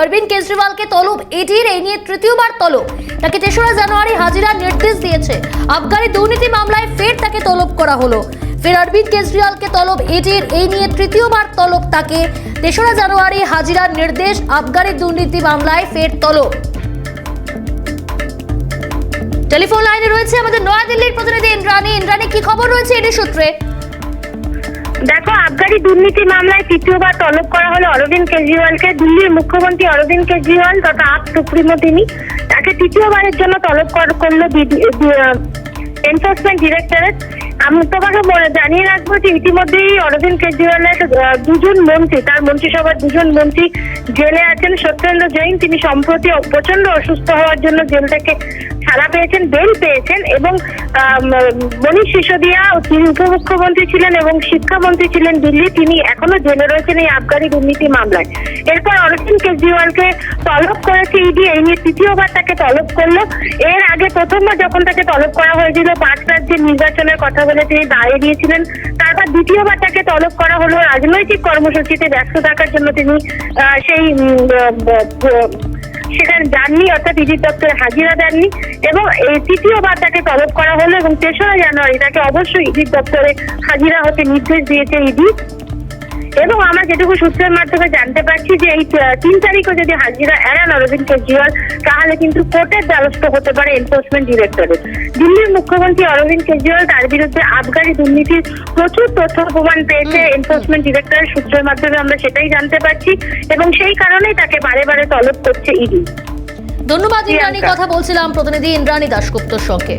অরবিন্দ কেজরিওয়ালকে তলব ইডির এই নিয়ে তৃতীয়বার তলব। তাকে তেসরা জানুয়ারি হাজিরার নির্দেশ দিয়েছে। আবগারি দুর্নীতি মামলায় ফের তাকে তলব করা হলো। ফের অরবিন্দ কেজরিওয়ালকে তলব ইডির এই নিয়ে তৃতীয়বার তলব, তাকে তেসরা জানুয়ারি হাজিরার নির্দেশ আবগারি দুর্নীতি মামলায় ফের তলব। টেলিফোন লাইনে রয়েছে আমাদের নয়াদিল্লির প্রতিনিধি ইন্দ্রাণী। ইন্দ্রাণী, কি খবর রয়েছে এডি সূত্রে? দেখো, আবগারি দুর্নীতি মামলায় তৃতীয়বার তলব করা হলো অরবিন্দ কেজরিওয়ালকে। দিল্লির মুখ্যমন্ত্রী অরবিন্দ কেজরিওয়াল তথা আপ সুপ্রিমো তিনি। তাকে তৃতীয়বারের জন্য তলব কর- করল এনফোর্সমেন্ট ডিরেক্টরেট আমি তোমাকে জানিয়ে রাখব যে ইতিমধ্যেই অরবিন্দ কেজরিওয়ালের দুজন মন্ত্রী, তার মন্ত্রিসভার দুজন মন্ত্রী জেলে আছেন। সত্যেন্দ্র জৈন, তিনি সম্প্রতি প্রচণ্ড অসুস্থ হওয়ার জন্য জেল থেকে ছাড়া পেয়েছেন, বেল পেয়েছেন এবং মনীষ সিসোদিয়া, তিনি উপমুখ্যমন্ত্রী ছিলেন এবং শিক্ষামন্ত্রী ছিলেন দিল্লি। তিনি এখনও জেলে রয়েছেন এই আবগারি দুর্নীতি মামলায়। এরপর অরবিন্দ কেজরিওয়ালকে তলব করেছে ইডি। এই নিয়ে তৃতীয়বার তাকে তলব করল। এর আগে প্রথমবার যখন তাকে তলব করা হয়েছিল, পাঁচ রাজ্যের নির্বাচনের কথা বলে তিনি দাঁড়িয়ে দিয়েছিলেন তারপর দ্বিতীয়বার তাকে তলব করা হলো। রাজনৈতিক কর্মসূচিতে ব্যস্ত থাকার জন্য তিনি সেই সেখানে যাননি, অর্থাৎ ইডি দপ্তরে হাজিরা দেননি এবং এই তৃতীয়বার তাকে তলব করা হলো এবং তেসরা জানুয়ারি তাকে অবশ্যই ইডি দপ্তরে হাজিরা হতে নির্দেশ দিয়েছে ইডি। এবং আমরা যেটুকু সূত্রের মাধ্যমে জানতে পারছি যে এই তিন তারিখও যদি হাজিরা এড়ান অরবিন্দ কেজরিওয়াল তাহলে কিন্তু কোর্টের দ্বারস্থ হতে পারে এনফোর্সমেন্ট ডিরেক্টরেট দিল্লির মুখ্যমন্ত্রী অরবিন্দ কেজরিওয়াল তার বিরুদ্ধে আবগারি দুর্নীতির প্রচুর তথ্য প্রমাণ পেয়েছে এনফোর্সমেন্ট ডিরেক্টরের সূত্রের মাধ্যমে আমরা সেটাই জানতে পারছি এবং সেই কারণেই তাকে বারে বারে তলব করছে ইডি। ধন্যবাদ ইন্দ্রাণী। কথা বলছিলাম প্রতিনিধি ইন্দ্রাণী দাশগুপ্তর সঙ্গে।